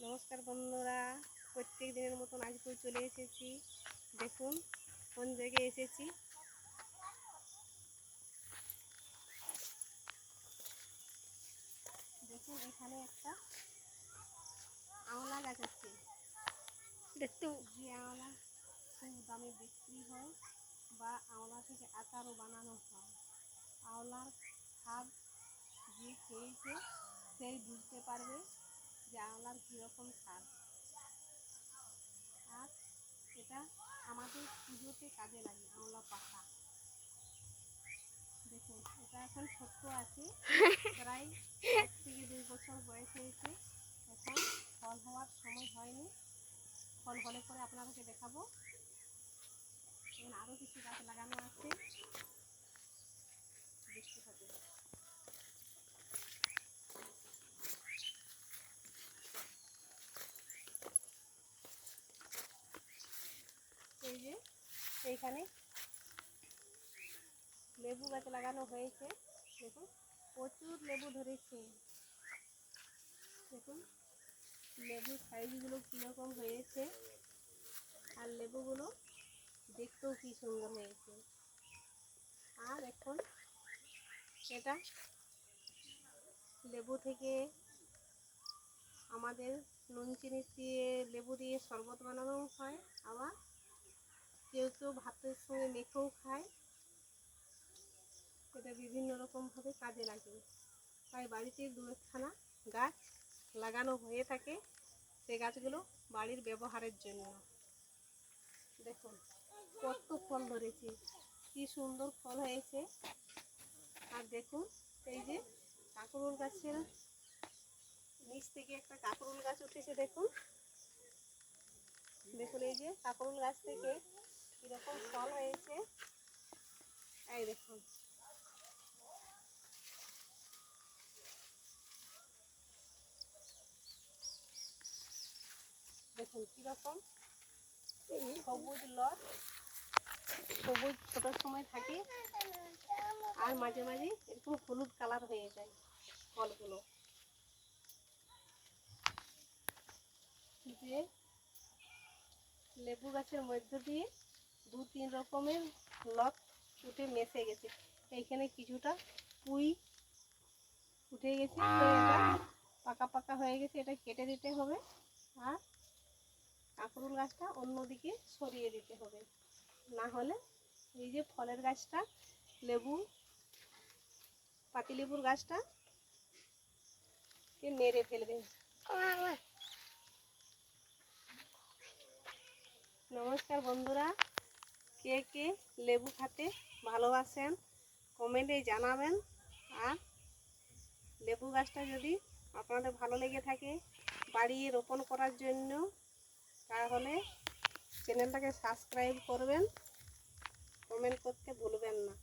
নমস্কার বন্ধুরা প্রত্যেক দিনের মতন আজকেও চলে এসেছি। দেখুন কোন জায়গায় এসেছি। দেখুন এখানে একটা আওলা গাছ আছে। দেখতে যে আওলা খুব দামে বিক্রি হয় বা আওলা থেকে আচারও বানানো হয়। আওলার স্বাদ যে খেয়েছে সেই বুঝতে পারবে। আওলার কীরকম স্বাদ আর এটা আমাদের পুজোতে কাজে লাগে আওলা পাতা। দেখুন, এটা এখন ছোট্ট আছে, প্রায় এক থেকে দুই বছর বয়স হয়েছে। এখন ফল হওয়ার সময় হয়নি। ফল হলে পরে আপনাদেরকে দেখাবো। এখানে আরও কিছু গাছ লাগানো আছে। দেখতে থাকুন। এই যে, এইখানে লেবু গাছ লাগানো হয়েছে। দেখুন, প্রচুর লেবু ধরেছে। দেখুন, লেবুর সাইজগুলো কীরকম হয়েছে আর লেবুগুলো দেখতেও কি সুন্দর হয়েছে। আর এখন এটা লেবু থেকে আমাদের নুন চিনি দিয়ে লেবু দিয়ে শরবত বানানো হয়। আবার কেউ কেউ ভাতের সঙ্গে মেখেও খায়, এটা বিভিন্ন রকমভাবে কাজে লাগে। তাই বাড়িতে দু একখানা গাছ লাগানো হয়ে থাকে, সে গাছগুলো বাড়ির ব্যবহারের জন্য। দেখুন, কত ফল ধরেছে, কি সুন্দর ফল হয়েছে। আর দেখুন, এই যে কাঁকরোল গাছের নিচ থেকে একটা কাঁকরোল গাছ উঠেছে, দেখুন। দেখুন, এই যে কাঁকরোল গাছ থেকে কীরকম ফল হয়েছে? এই দেখুন। দেখুন কীরকম। সবুজ লট। সবুজ ছোটোর সময় থাকে আর মাঝে মাঝে এরকম হলুদ কালার হয়ে যায় ফলগুলো। যে লেবু গাছের মধ্য দিয়ে দু তিন রকমের লট উঠে মেশে গেছে। এইখানে কিছুটা পুই উঠে গেছে, তো এটা পাকা পাকা হয়ে গেছে, এটা কেটে দিতে হবে আর কাঁকরুল গাছটা অন্যদিকে সরিয়ে দিতে হবে। না হলে এই যে ফলের গাছটা, লেবু, পাতিলেবুর গাছটা কে মেরে ফেলবে। নমস্কার বন্ধুরা। কে কে লেবু খাতে ভালোবাসেন, কমেন্টে জানাবেন। আর লেবু গাছটা যদি আপনাদের ভালো লেগে থাকে বাড়িয়ে রোপণ করার জন্য, তাহলে চ্যানেলটাকে সাবস্ক্রাইব করবেন। কমেন্ট করতে ভুলবেন না।